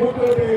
மூத்தவரை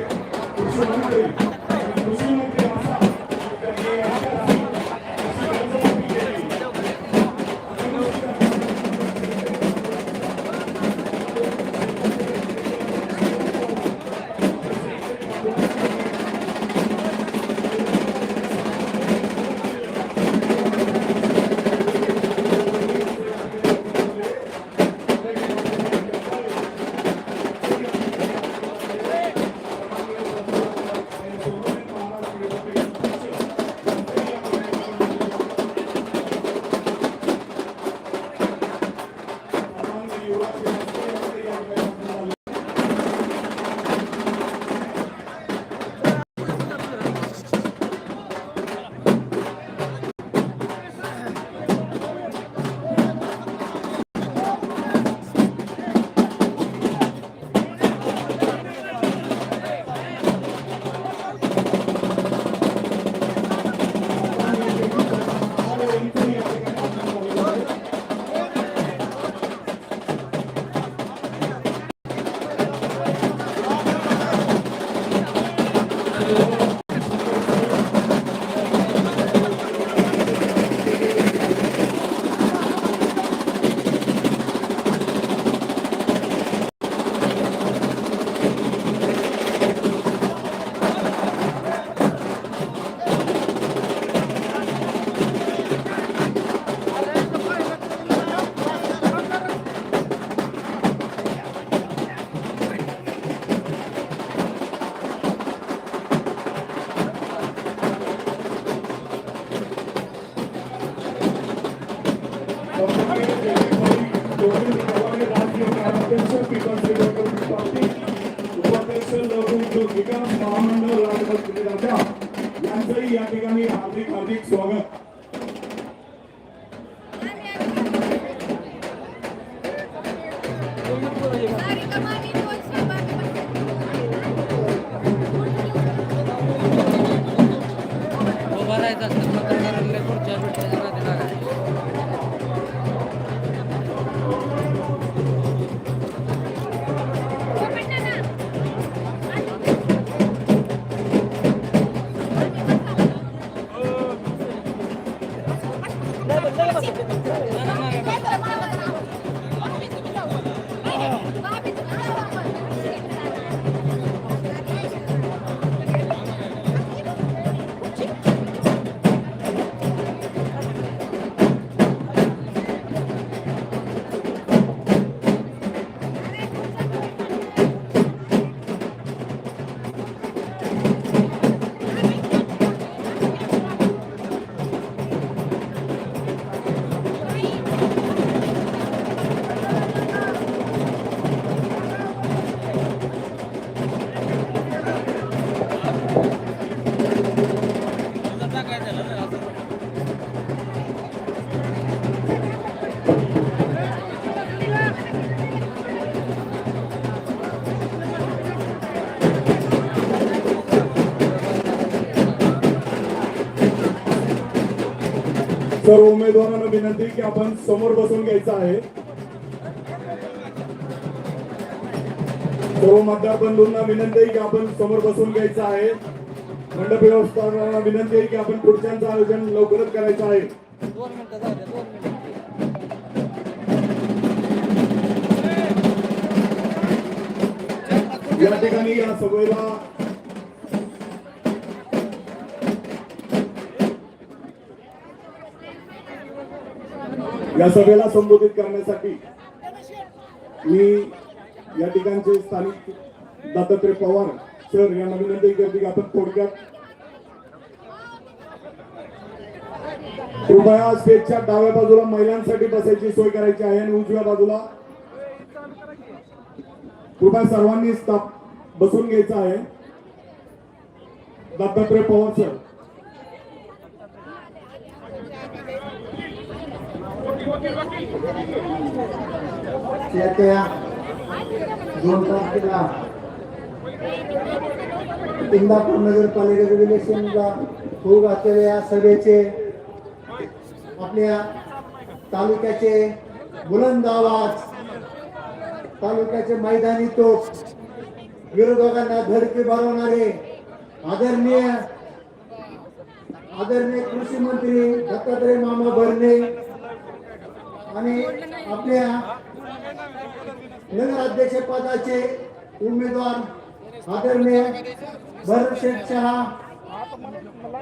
सर्व उमेदवारांना विनंती की आपण समोर बसून घ्यायचं आहे. सर्व मतदार बंधूंना विनंती आहे की आपण समोर बसून घ्यायचं आहे. मंडप व्यवस्थापनाला विनंती आहे की आपण खुर्च्यांचं आयोजन लवकरच करायचं आहे. या ठिकाणी या सभेला या सभेला संबोधित करण्यासाठी मी या ठिकाणचे स्थानिक दत्तात्रय पवार सर यांना विनंती करते की आपण थोडक्यात कृपया स्टेजच्या डाव्या बाजूला महिलांसाठी बसायची सोय करायची आहे आणि उजव्या बाजूला कृपया सर्वांनी स्थाप बसून घ्यायचं आहे. दत्तात्रय पवार सर. येत्या दोन तारखेला इंदापूर नगरपालिकेच्या इलेक्शनला होऊ घातलेल्या या सभेचे आपल्या तालुक्याचे बुलंद आवाज तालुक्याचे मैदानी तोप विरोधकांना धडकी भरवणारे आदरणीय आदरणीय कृषी मंत्री दत्तात्रय मामा भरणे आणि आपल्या नगराध्यक्ष पदाचे उमेदवार आदरणीय भरत शेठ शहा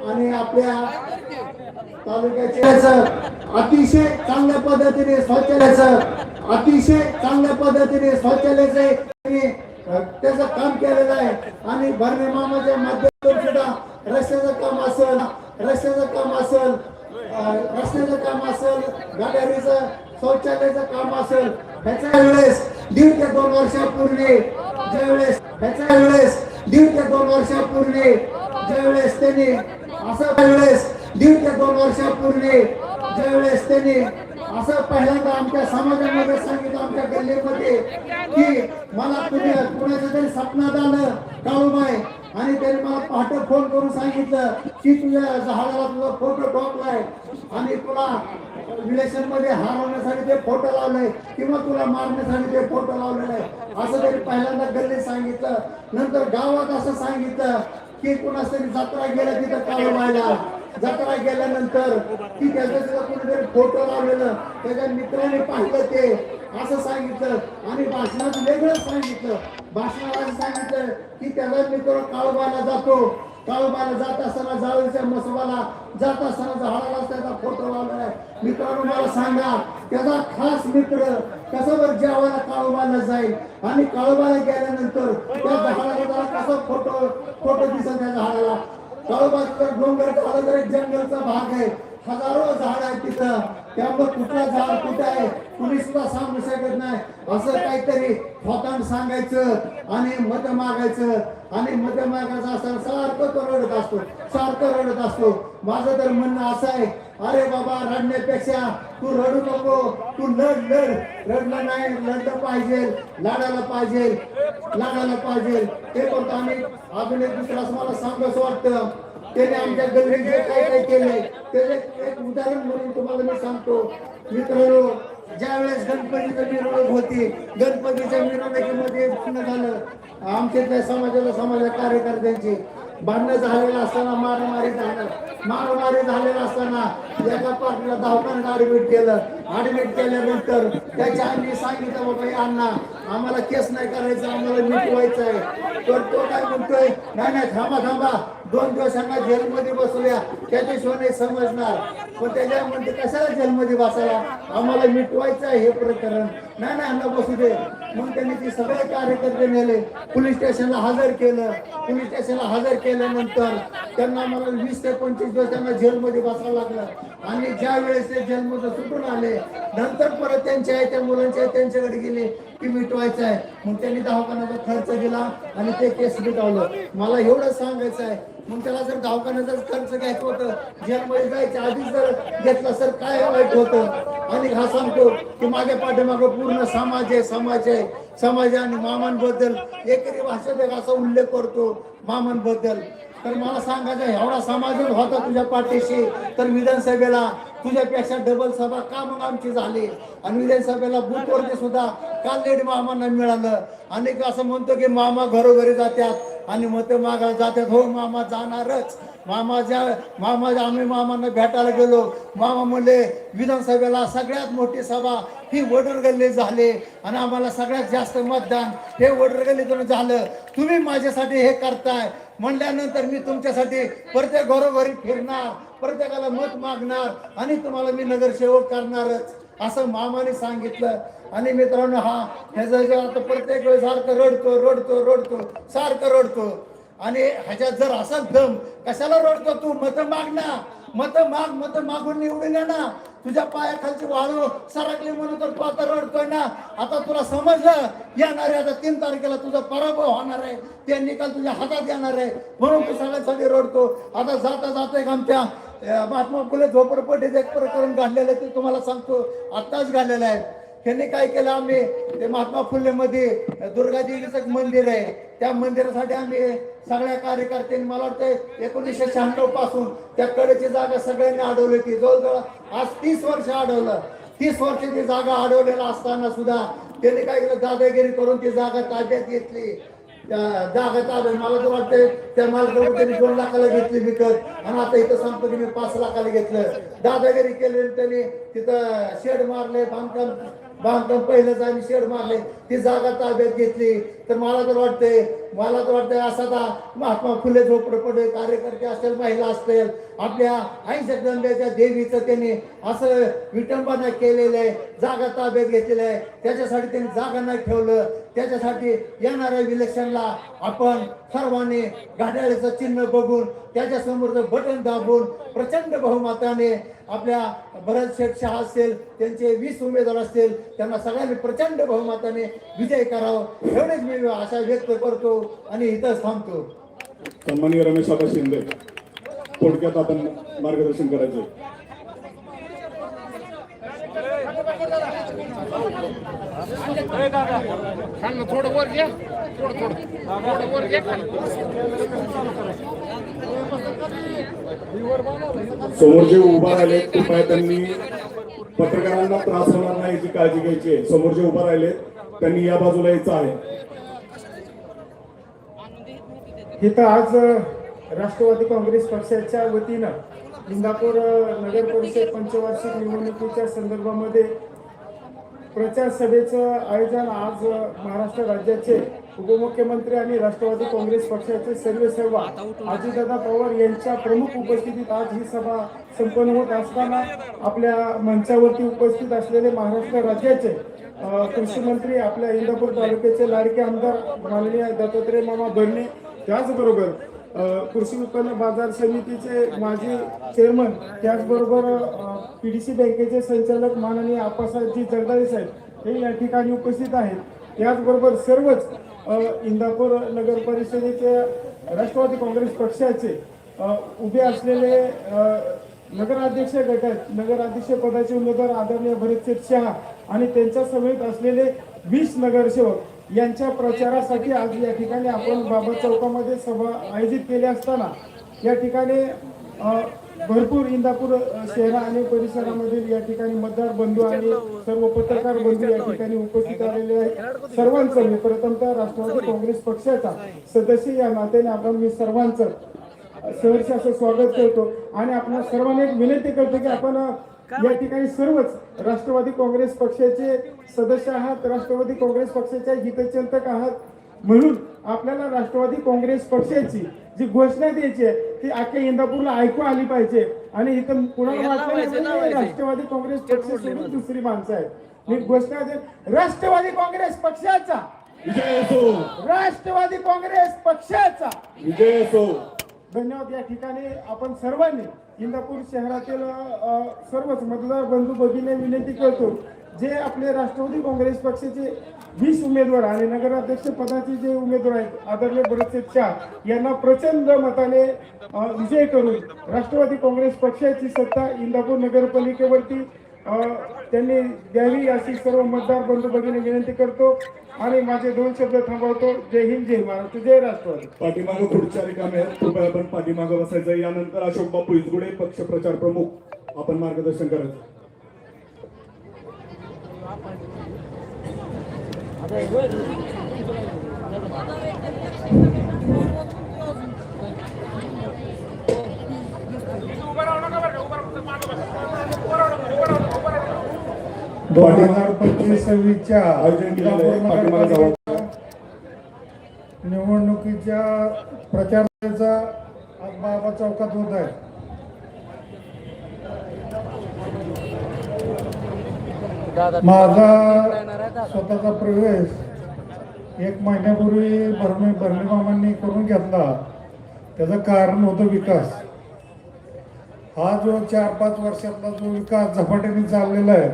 आणि आपल्या तालुक्याचे अतिशय चांगल्या पद्धतीने शौचालयाचं अतिशय चांगल्या पद्धतीने शौचालयाचे त्यांनी, त्याचं काम केलेलं आहे. आणि भरणे मामाच्या माध्यमातून सुद्धा रस्त्याचं काम असेल रस्त्याचं काम असेल रस्त्याचं काम असेल गाड्याचं शौचालयाचं काम असेल ह्याच्या वेळेस दीड ते दोन वर्षापूर्वी ज्यावेळेस ह्याच्या वेळेस दीड ते दोन वर्षापूर्वी ज्यावेळेस त्यांनी असं वेळेस दीड ते दोन वर्षापूर्वी ज्यावेळेस त्यांनी असं पहिल्यांदा आमच्या समाजामध्ये सांगितलं आमच्या गल्लीमध्ये की मला तुम्ही कुणाचं तरी सपनात आलं काळू माय आणि त्यांनी मला पहाटे फोन करून सांगितलं की तुझ्या झाडाला तुझा फोटो ठोकलाय आणि तुला रिलेशनमध्ये हरवण्यासाठी ते फोटो लावले किंवा तुला मारण्यासाठी ते फोटो लावलेले असं तरी पहिल्यांदा गल्ली सांगितलं. नंतर गावात असं सांगितलं की कुणाच तरी जत्रा गेलं तिथं काळूबाईला जत्रा गेल्यानंतर की त्याच्या सुद्धा फोटो लावलेलं त्याच्या मित्राने पाहिलं ते असं सांगितलं. आणि भाषणात वेगळं सांगितलं. भाषणाला सांगितलं की त्याचा मित्र काळोबाला जातो. काळोबाला जात असताना जाळीच्या मसोबाला जात असताना झाडाला त्याचा फोटो लावलेला आहे. मित्रांनो मला सांगा त्याचा खास मित्र कसं बरं जेवायला काळोबाला जाईल? आणि काळोबाला गेल्यानंतर त्या झाडाला त्याला कसा फोटो फोटो दिसेल त्या झाडाला काळोबाचं डोंगर झालं तर एक जंगलचा भाग आहे. हजारो झाड आहेत तिथं. त्यामुळे कुठलं झाड कुठे आहे कुणी सुद्धा सांगू शकत नाही. असं काहीतरी थोतांड सांगायचं आणि मत मागायचं आणि मत मागायचं असताना सारखं तो रडत असतो सारखं रडत असतो. माझं तर म्हणणं असं आहे अरे बाबा रडण्यापेक्षा तू रडू नको. तू लढ लढ. रडलं नाही लढलं पाहिजे. लढायला पाहिजे. लढायला पाहिजे. ते पण आम्ही अजून एक दुसरा मला सांगायचं वाटतं. त्याने आमच्या गल्लीत जे काही काय केले त्याचे एक उदाहरण म्हणून तुम्हाला मी सांगतो. मित्रांनो ज्या वेळेस गणपतीची मिरवणूक होती गणपतीच्या मिरवणुकीमध्ये झालं. आमच्या त्या समाजाला समाजा कार्यकर्त्यांची भांडणं झालेलं असताना मारामारी झालं. मारामारी झालेलं असताना एका पार्टीला धावताना ऍडमिट केलं. ऍडमिट केल्यानंतर त्याच्या आम्ही सांगितलं बाबा अण्णा आम्हाला केस नाही करायचं आम्हाला मिटवायचं आहे तर तो काय म्हणतोय नाही नाही थांबा थांबा. दोन दिवसांना जेलमध्ये बसूया त्याच्याशिवाय नाही समजणार. पण त्याच्या म्हणते कशाला जेलमध्ये बसायला? आम्हाला मिटवायचं आहे हे प्रकरण. नाही नाही अण्णा बसू दे मग त्यांनी ते सगळे कार्यकर्ते नेले. पोलीस स्टेशनला हजर केलं. पोलीस स्टेशनला हजर केल्यानंतर त्यांना मला वीस ते पंचवीस दिवस त्यांना जेलमध्ये बसावं लागलं. आणि ज्या वेळेस ते जेलमध्ये सुटून आले नंतर परत त्यांच्या आहे त्या मुलांच्या आहे त्यांच्याकडे गेले की मिटवायचं आहे. मग त्यांनी दवाखान्याचा खर्च दिला आणि ते केस मिटवलं. मला एवढं सांगायचं आहे. मग त्याला जर दवाखान्याचा खर्च घ्यायचं होतं जेलमध्ये जायच्या आधीच जर घेतलं तर काय वाईट होतं? आणि हा सांगतो की माझ्या पाठीमागं पूर्ण समाज आहे समाज आहे. समाज आणि मामांबद्दल एकरी भाषेत एक असा उल्लेख करतो मामांबद्दल. तर मला सांगायचं एवढा समाधान होता तुझ्या पाठीशी. तर विधानसभेला तुझ्यापेक्षा डबल सभा का मग आमची झाली? आणि विधानसभेला बूथवरती सुद्धा काल मामांना मिळालं. अनेक असं म्हणतो की मामा घरोघरी जातात आणि मतं मागायला जातात हो मामा जाणारच. मामा ज्या मामा आम्ही मामांना भेटायला गेलो मामा म्हणले विधानसभेला सगळ्यात मोठी सभा ही वडरगल्ली झाली आणि आम्हाला सगळ्यात जास्त मतदान हे वडरगल्लीतून झालं. तुम्ही माझ्यासाठी हे करताय. म्हणल्यानंतर मी तुमच्यासाठी प्रत्येक घरोघरी फिरणार प्रत्येकाला मत मागणार आणि तुम्हाला मी नगरसेवक करणारच असं मामाने सांगितलं. आणि मित्रांनो हा ह्याचा जे आता प्रत्येक वेळेस सारखं रडतो रडतो रडतो सारखं रडतो. आणि ह्याच्यात जर असाच दम कशाला रडतो तू? मत मागणार. मत माग मत मागून निवडून ये ना. तुझ्या पायाखालची वाळू सरकली म्हणून तर तू आता रडतोय ना. आता तुला समजलं येणार आहे आता तीन तारखेला तुझा पराभव होणार आहे. ते निकाल तुझ्या हातात येणार आहे. म्हणून तू सगळ्यांसाठी रडतो. आता जाता जाता एक आमच्या महात्मा फुले झोपडपट्टीचं एक प्रकरण घडलेलं आहे ते तुम्हाला सांगतो. आत्ताच घडलेलं आहे. त्यांनी काय केलं आम्ही? ते महात्मा फुले मध्ये दुर्गादेवीचं एक मंदिर आहे. त्या मंदिरासाठी आम्ही सगळ्या कार्यकर्त्यांनी मला वाटतं एकोणीसशे शहाण्णवपासून त्या कडेची जागा सगळ्यांनी अडवली होती. जवळजवळ आज तीस वर्ष अडवलं. तीस वर्षाची जागा अडवलेला असताना सुद्धा त्यांनी काय केलं? दादागिरी करून ती जागा ताब्यात घेतली. जागा ताब्यात मला तर वाटतंय त्या मालकावर त्यांनी दोन लाखाला घेतली विकत. आणि आता इथं सांगतो की मी पाच लाखाला घेतलं. दादागिरी केली त्यांनी तिथं शेड मारले बांधकाम बांधकाम पहिलंच आम्ही शेड मारले. ती जागा ताब्यात घेतली. तर मला तर वाटतंय मला तर वाटतंय असा आता महात्मा फुले झोपडपडे कार्यकर्ते असेल महिला असतील आपल्या आई जगदंबेच्या देवीचं त्यांनी असं विटंबना केलेलं आहे जागा ताब्यात घेतलेलं आहे. त्याच्यासाठी त्यांनी जागा नाही ठेवलं. त्याच्यासाठी येणाऱ्या इलेक्शनला आपण सर्वांनी घाटाळ्याचं चिन्ह बघून त्याच्या समोरचं बटन दाबून प्रचंड बहुमताने आपल्या भरत शेठ शहा असतील त्यांचे वीस उमेदवार असतील त्यांना सगळ्यांनी प्रचंड बहुमताने विजय करावं. एवढेच मी आशा व्यक्त करतो आणि इथंच थांबतो. सन्मान्य रमेश शिंदे. थोडक्यात आपण मार्गदर्शन करायचं थोडं वर घ्या थोडं थोडं थोडं वर घ्या समोर जे उभा राहिले कृपया त्यांनी पत्रकारांना त्रास होणार नाही याची काळजी घ्यायची आहे. समोर जे उभा राहिले त्यांनी या बाजूला यायचं आहे. इथं आज राष्ट्रवादी काँग्रेस पक्षाच्या वतीनं इंदापूर नगर परिषद पंचवार्षिक निवडणुकीच्या संदर्भामध्ये प्रचार सभेचं आयोजन आज महाराष्ट्र राज्याचे उपमुख्यमंत्री आणि राष्ट्रवादी काँग्रेस पक्षाचे सर्व सेवा अजितदादा पवार यांच्या प्रमुख उपस्थितीत आज ही सभा संपन्न होत असताना आपल्या मंचावरती उपस्थित असलेले महाराष्ट्र राज्याचे कृषी मंत्री आपल्या इंदापूर तालुक्याचे लाडके आमदार माननीय दत्तात्रय मामा भरणे त्याचबरोबर कृषी उत्पन्न बाजार समितीचे माजी चेअरमन त्याचबरोबर पी डी सी बँकेचे संचालक माननीय आप्पासाहेबजी जगदाळे साहेब हे या ठिकाणी उपस्थित आहेत. त्याचबरोबर सर्वच इंदापूर नगर परिषदेचे राष्ट्रवादी काँग्रेस पक्षाचे उभे असलेले नगराध्यक्ष गटात नगराध्यक्ष पदाचे उमेदवार आदरणीय भरतशेठ शहा आणि त्यांच्या समेत असलेले वीस नगरसेवक यांच्या प्रचारासाठी आज या ठिकाणी आपण बाबा चौकामध्ये सभा आयोजित केली असताना या ठिकाणी भरपूर इंदापूर शहरा शहर आणि परिसरामधील या ठिकाणी मतदार बंधू आणि सर्व पत्रकार बंधू या ठिकाणी उपस्थित आलेले आहेत. सर्वांचं मी प्रथमतः राष्ट्रवादी काँग्रेस पक्षाचा सदस्य या नात्याने आपण मी सर्वांचं सहर्ष असं स्वागत करतो आणि आपण सर्वांना एक विनंती करतो की आपण या ठिकाणी सर्वच राष्ट्रवादी काँग्रेस पक्षाचे सदस्य आहात राष्ट्रवादी काँग्रेस पक्षाचे हितचिंतक आहात. म्हणून आपल्याला राष्ट्रवादी काँग्रेस पक्षाची जी घोषणा द्यायची आहे ती अख्ख्या इंदापूरला ऐकू आली पाहिजे. आणि इथं कुणाला वाटलं की राष्ट्रवादी काँग्रेस पक्ष सोडून दुसरी माणसं आहेत. मी घोषणा दे राष्ट्रवादी काँग्रेस पक्षाचा. विजय असो. राष्ट्रवादी काँग्रेस पक्षाचा. विजय असो. धन्यवाद. या ठिकाणी आपण सर्वांनी इंदापूर शहरातील सर्वच मतदार बंधू भगिनी विनंती करतो जे आपले राष्ट्रवादी काँग्रेस पक्षाचे वीस उमेदवार आणि नगराध्यक्ष पदाचे जे उमेदवार आहेत आदरणीय बरेचसे शाह यांना प्रचंड मताने विजय करून राष्ट्रवादी काँग्रेस पक्षाची सत्ता इंदापूर नगरपालिकेवरती त्यांनी द्यावी अशी सर्व मतदार बंधू भगिनी विनंती करतो आणि माझे दोन शब्द थांबवतो. जय हिंद जय महाराष्ट्र जय राष्ट्रवादी. पाठीमागं रिकाम्या आहेत. कृपया आपण पाठीमागं बसायचं. यानंतर अशोक बापू इजगुडे पक्ष प्रचार प्रमुख. आपण मार्गदर्शन करायचं. दोन हजार पंचवीस सव्वीसच्या निवडणुकीच्या प्रचाराचा आज बाबा चौकात होत आहे. माझा स्वतःचा प्रवेश एक महिन्यापूर्वी भरणे भरणे मामांनी करून घेतला. त्याचं कारण होतं विकास. हा जो चार पाच वर्षातला जो विकास झपाट्याने चाललेला आहे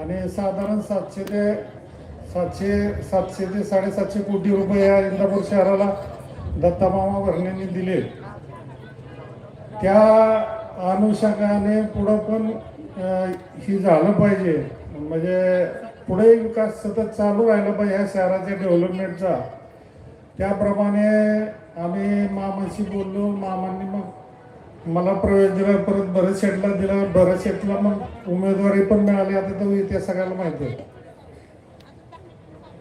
आणि साधारण सातशे ते सातशे सातशे ते साडेसातशे कोटी रुपये या इंदापूर शहराला दत्तामामा भरणेंनी दिले. त्या अनुषंगाने पुढं पण ही झालं पाहिजे. म्हणजे पुढे विकास सतत चालू राहिला पाहिजे ह्या शहराच्या डेव्हलपमेंटचा त्याप्रमाणे आम्ही मामाशी बोललो मामांनी मग मला प्रवेश दिला परत बऱ्याच शेटला दिला बऱ्याच शेटला मग उमेदवारी पण मिळाली. आता तो इतिहास सगळ्याला माहिती आहे.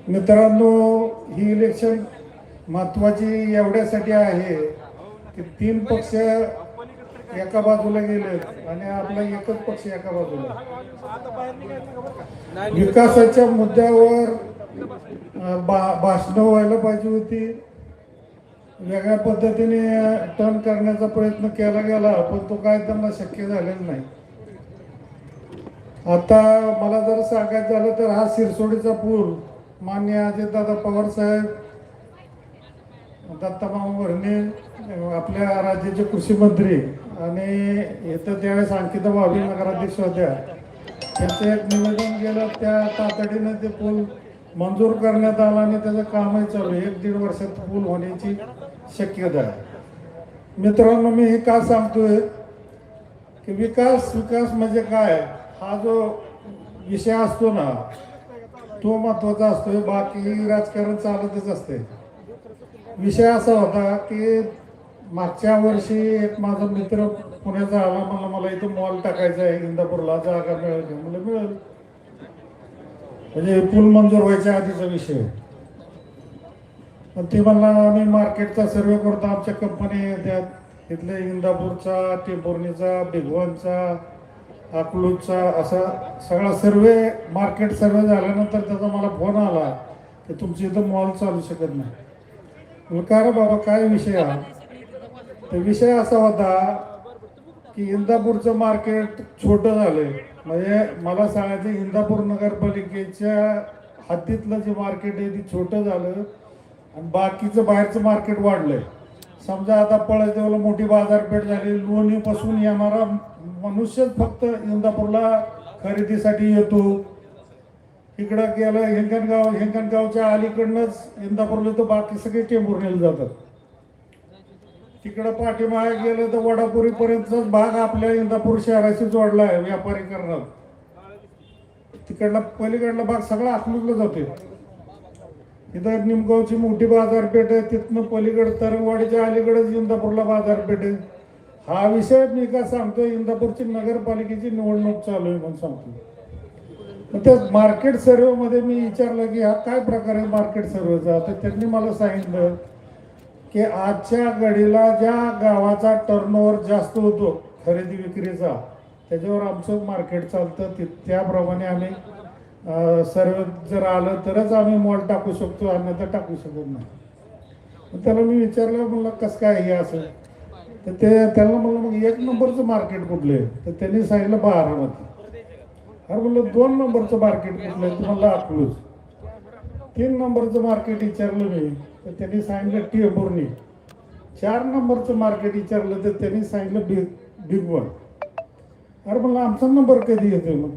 मित्रांनो ही इलेक्शन महत्वाची एवढ्यासाठी आहे की तीन पक्ष एका बाजूला गेले आणि आपला एकच पक्ष एका बाजूला. विकासाच्या मुद्द्यावर बा भाषणं व्हायला पाहिजे होती. वेगळ्या पद्धतीने टर्न करण्याचा प्रयत्न केला गेला पण तो काय त्यांना शक्य झालेला नाही. आता मला जर सांगायचं झालं तर हा सिरसोडीचा पूल मान्य अजितदादा पवार साहेब दत्तामामा भरणे आपल्या राज्याचे कृषी मंत्री आणि इथं त्यावेळेस अंकिता भावी नगराध्यक्ष होत्या. त्यांचं एक निवेदन गेलं त्या तातडीनं ते पूल मंजूर करण्यात आला आणि त्याचं कामही चालू एक दीड वर्षात पूल होण्याची शक्यता आहे. मित्रांनो मी हे का सांगतोय की विकास विकास म्हणजे काय? हा जो विषय असतो ना तो महत्त्वाचा असतो. बाकी राजकारण चालतच असते. विषय असा होता की मागच्या वर्षी एक माझा मित्र पुण्याचा आला. मला मला इथं मॉल टाकायचा आहे इंदापूरला जागा मिळेल. मला मिळेल. म्हणजे पूल मंजूर व्हायच्या आधीचा विषय. पण ते म्हणला आम्ही मार्केटचा सर्वे करतो आमच्या कंपनी त्यात इथले इंदापूरचा टेंभुर्णीचा भिगवणचा अकलूजचा असा सगळा सर्वे मार्केट सर्वे झाल्यानंतर त्याचा मला फोन आला की तुमची इथं मॉल चालू शकत नाही. का रे बाबा काय विषय हा? तर विषय असा होता की इंदापूरचं मार्केट छोटं झालंय. म्हणजे मला सांगायचं इंदापूर नगरपालिकेच्या हद्दीतलं जे मार्केट आहे ते छोटं झालं. आणि बाकीचं बाहेरचं मार्केट वाढलंय. समजा आता पळसदेवला मोठी बाजारपेठ झाली लोणीपासून येणारा मनुष्यच फक्त इंदापूरला खरेदीसाठी येतो. इकडं गेलं हिंगणगाव हिंगणगावच्या अलीकडनंच इंदापूरला तर बाकी सगळे टेंभुर्णीला जातात. तिकडं पाठीमागे गेलं तर वडापुरीपर्यंतचाच भाग आपल्या इंदापूर शहराशी जोडला आहे व्यापारीकरणात. तिकडला पलीकडला भाग सगळा अकलूजला जातोय. इथं निमगावची मोठी बाजारपेठ आहे तिथनं पलीकडे तरंगवाडीच्या अलीकडेच इंदापूरला बाजारपेठ आहे. हा विषय मी का सांगतो इंदापूरची नगरपालिकेची निवडणूक चालू आहे म्हणून सांगतो मग त्या मार्केट सर्वेमध्ये मी विचारलं की हा काय प्रकार आहे मार्केट सर्वेचा? तर त्यांनी मला सांगितलं की आजच्या घडीला ज्या गावाचा टर्नओव्हर जास्त होतो खरेदी विक्रीचा त्याच्यावर आमचं मार्केट चालतं ते त्याप्रमाणे आम्ही सर्व जर आलं तरच आम्ही मॉल टाकू शकतो अन्यथा टाकू शकत नाही. मग त्याला मी विचारलं म्हणलं कसं काय हे असं? तर ते त्यांना म्हणलं मग एक नंबरचं मार्केट कुठलं आहे? तर त्यांनी सांगितलं बारामती. अरे म्हणलं दोन नंबरचं मार्केट कुठलं आहे? तुम्हाला अकलूज. तीन नंबरचं मार्केट विचारलं मी तर त्यांनी सांगितलं टेंभुर्णी चार नंबरचं मार्केट विचारलं तर त्यांनी सांगितलं बिग बिग वन अरे म्हणलं आमचा नंबर कधी येतोय मग?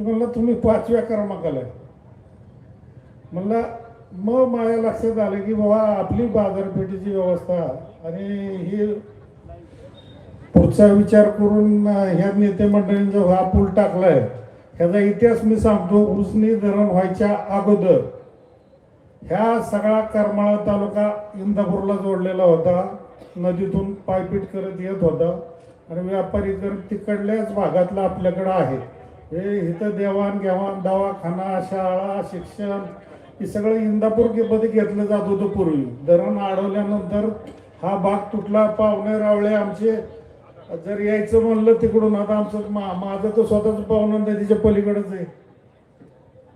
ते म्हणलं तुम्ही पाचव्या क्रमांकाला आहे. म्हणलं मग माझ्या लक्षात आलं की बाबा आपली बाजारपेठेची व्यवस्था आणि ही पुढचा विचार करून ह्या नेते मंडळींचा हा पूल टाकलाय. ह्याचा इतिहास मी सांगतो उसनी धरण व्हायच्या अगोदर ह्या सगळा करमाळा तालुका इंदापूरला जोडलेला होता. नदीतून पायपीट करत येत होता. आणि व्यापारी तर तिकडल्याच भागातला आपल्याकडं आहे हे इथं देवाण घेवाण दवाखाना शाळा शिक्षण हे सगळं इंदापूरमध्ये घेतलं जात होतं पूर्वी. धरण अडवल्यानंतर हा भाग तुटला पाहुणे रावळे आमचे. जर यायचं म्हणलं तिकडून आता आमचं मा माझं तर स्वतःच पाहुणं नदीच्या पलीकडंच आहे.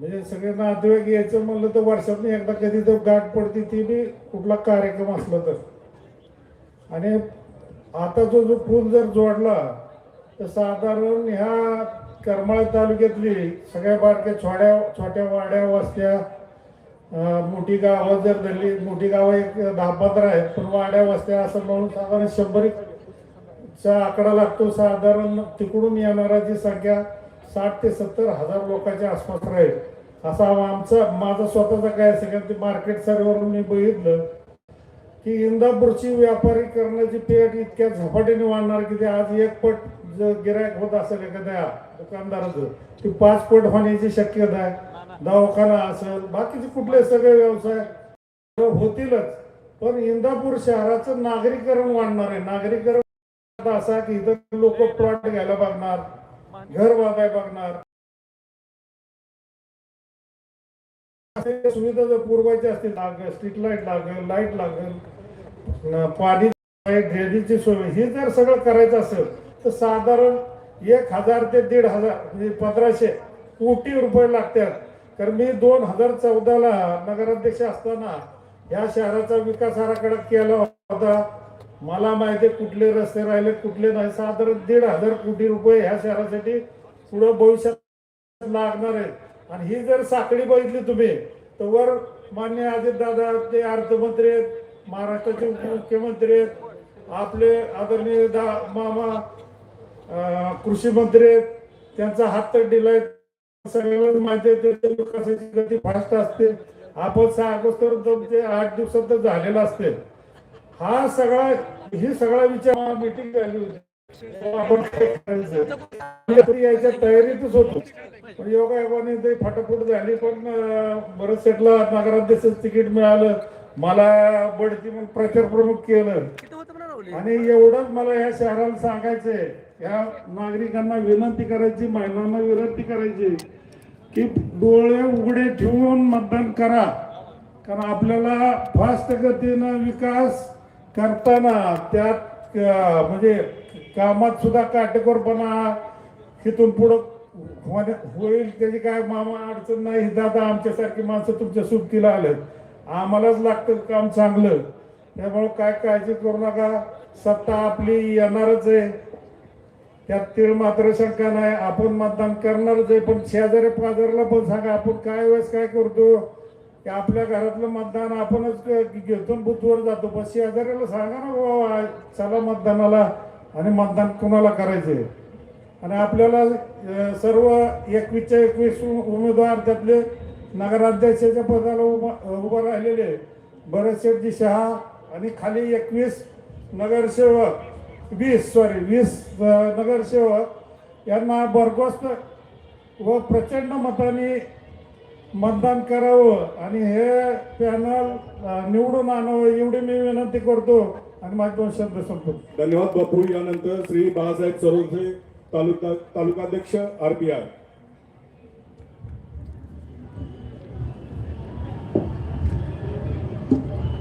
म्हणजे सगळे नातेवाईक यायचं म्हणलं तर वर्षातून एकदा कधी तर गाठ पडते ती बी कुठला कार्यक्रम असला तर. आणि आता जो जो पूल जर जोडला तर साधारण ह्या करमाळ तालुक्यातली सगळ्या बारक्या छोड्या छोट्या वाड्या वस्त्या मोठी गावं जर धरली मोठी गावं एक दहा पंधरा आहेत पण वाड्या वस्त्या असं म्हणून साधारण शंभर एक चा आकडा लागतो. साधारण तिकडून येणाराची संख्या साठ ते सत्तर हजार लोकांच्या आसपास राहील. असा आमचा माझा स्वतःचा काय असेल कारण ते मार्केट सर्वेवरून मी बघितलं की इंदापूरची व्यापारी करण्याची पेट इतक्या झपाट्याने वाढणार की ते आज एक पट जर गिरायक होत असेल एखाद्या दुकानदाराचं. ते पाच पट होण्याची शक्यता आहे. दवाखाना असेल बाकीचे कुठले सगळे व्यवसाय होतीलच. पण इंदापूर शहराचं नागरीकरण वाढणार आहे. नागरीकरण असा की इथं लोक प्लॉट घ्यायला बघणार घर बागाय बघणार. सुविधा जर पुरवायची असतील लागेल स्ट्रीट लाइट लागेल लाइट लागेल पाणी ड्रेनेजची सोय हे जर सगळं करायचं असेल तर साधारण एक हजार ते दीड हजार म्हणजे पंधराशे कोटी रुपये लागतात. कारण मी दोन हजार चौदाला नगराध्यक्ष असताना या शहराचा विकास आराखडा केला होता. मला माहिती कुठले रस्ते राहिले कुठले नाही. साधारण दीड हजार कोटी रुपये ह्या शहरासाठी पुढे भविष्यात लागणार आहेत. आणि ही जर साखळी बघितली तुम्ही तर वर मान्य अजितदादा ते अर्थमंत्री आहेत महाराष्ट्राचे मुख्यमंत्री आहेत आपले आदरणीय दा मामा कृषी मंत्री आहेत. त्यांचा हात तर दिलाय. सगळ्यांना माहिती आहे विकासाची गती फास्ट असते. आपण सहा ऑगस्ट ते आठ दिवसात तर झालेला असते. हा सगळा ही सगळा विचार मीटिंग झाली होती. आपण तरी यायच्या तयारीतच होतो. पण योगायोगाने ते फटाफट झाली पण बरं सेटला नगराध्यक्ष तिकीट मिळालं. मला बढती मग प्रचार प्रमुख केलं. आणि एवढंच मला या शहराला सांगायचंय. या नागरिकांना विनंती करायची महिलांना विनंती करायची की डोळे उघडे ठेवून मतदान करा. कारण आपल्याला फास्ट गतीनं विकास करताना त्यात म्हणजे कामात सुद्धा काटेकोरपणा तिथून पुढं होईल त्याची काय मामा अडचण नाही. दादा आमच्यासारखी माणसं तुमच्या सुट्टीला आलेत. आम्हालाच लागतं काम चांगलं. त्यामुळं काय काळजी करू नका. सत्ता आपली येणारच आहे. त्यात तीळ मात्र शंका नाही. आपण मतदान करणारच आहे पण शेजारी पाजारला पण सांगा आपण काय वेळेस काय करतो? की आपल्या घरातलं मतदान आपणच क- घेतो आणि जातो. पण शेजाऱ्याला सांगा ना बाबा चला मतदानाला. आणि मतदान कोणाला करायचे आणि आपल्याला सर्व एकवीसच्या एकवीस उमेदवार त्यातले नगराध्यक्षाच्या पदाला उभा उभा राहिलेले भरतशेठजी शहा आणि खाली एकवीस नगरसेवक वीस सॉरी वीस नगरसेवक यांना बरगोस्त व प्रचंड मताने मतदान करावं. आणि हे पॅनल निवडून आणावं एवढी मी विनंती करतो. आणि माझे दोन शब्द संपतो धन्यवाद बापू. यानंतर श्री बाळासाहेब सरोजे तालुका तालुकाध्यक्ष आर पी आर.